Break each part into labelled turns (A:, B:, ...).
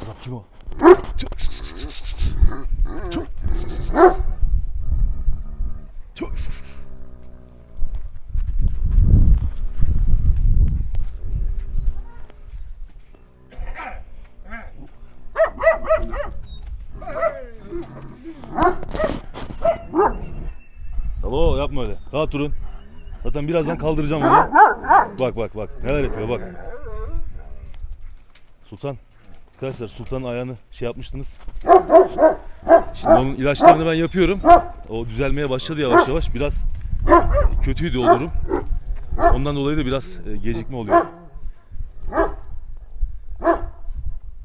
A: Azap kim o? Çok Salo yapma öyle. Rahat durun. Zaten birazdan kaldıracağım onu. Bak bak bak. Neler yapıyor bak. Sultan. Arkadaşlar Sultan'ın ayağını şey yapmıştınız. Şimdi onun ilaçlarını ben yapıyorum. O düzelmeye başladı yavaş yavaş. Biraz kötüydü o durum. Ondan dolayı da biraz e, gecikme oluyor.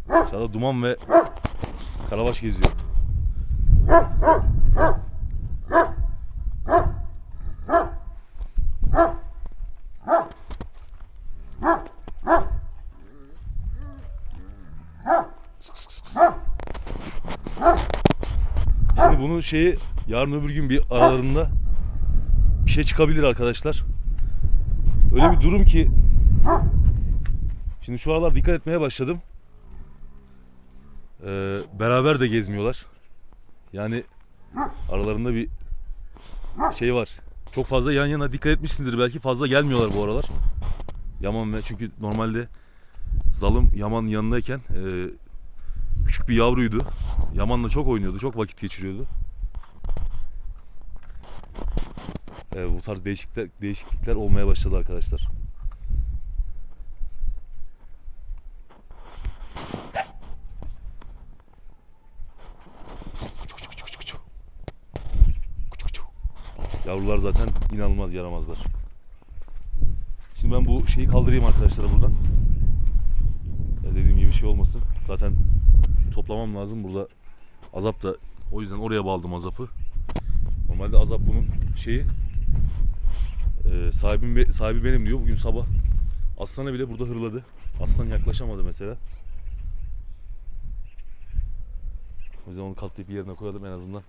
A: Aşağıda duman ve karabaş geziyor. Şimdi bunun şeyi yarın öbür gün bir aralarında bir şey çıkabilir arkadaşlar. Öyle bir durum ki şimdi şu aralar dikkat etmeye başladım. Ee, beraber de gezmiyorlar. Yani aralarında bir şey var. Çok fazla yan yana dikkat etmişsinizdir belki fazla gelmiyorlar bu aralar. Yaman ve çünkü normalde Zalım Yaman yanındayken e, küçük bir yavruydu. Yaman'la çok oynuyordu, çok vakit geçiriyordu. Evet, bu tarz değişiklikler, değişiklikler olmaya başladı arkadaşlar. Yavrular zaten inanılmaz yaramazlar. Şimdi ben bu şeyi kaldırayım arkadaşlar buradan. Ya dediğim gibi bir şey olmasın. Zaten toplamam lazım. Burada azap da o yüzden oraya bağladım azapı. Normalde azap bunun şeyi e, sahibim, sahibi benim diyor. Bugün sabah aslana bile burada hırladı. Aslan yaklaşamadı mesela. O yüzden onu katlayıp yerine koyalım en azından.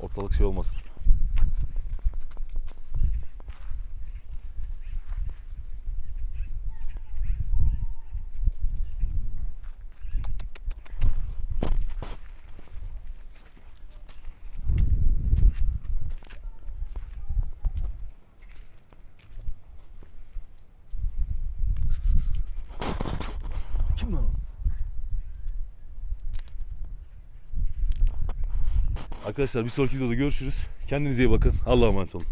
A: Ortalık şey olmasın. Kim lan o? Arkadaşlar bir sonraki videoda görüşürüz. Kendinize iyi bakın. Allah'a emanet olun.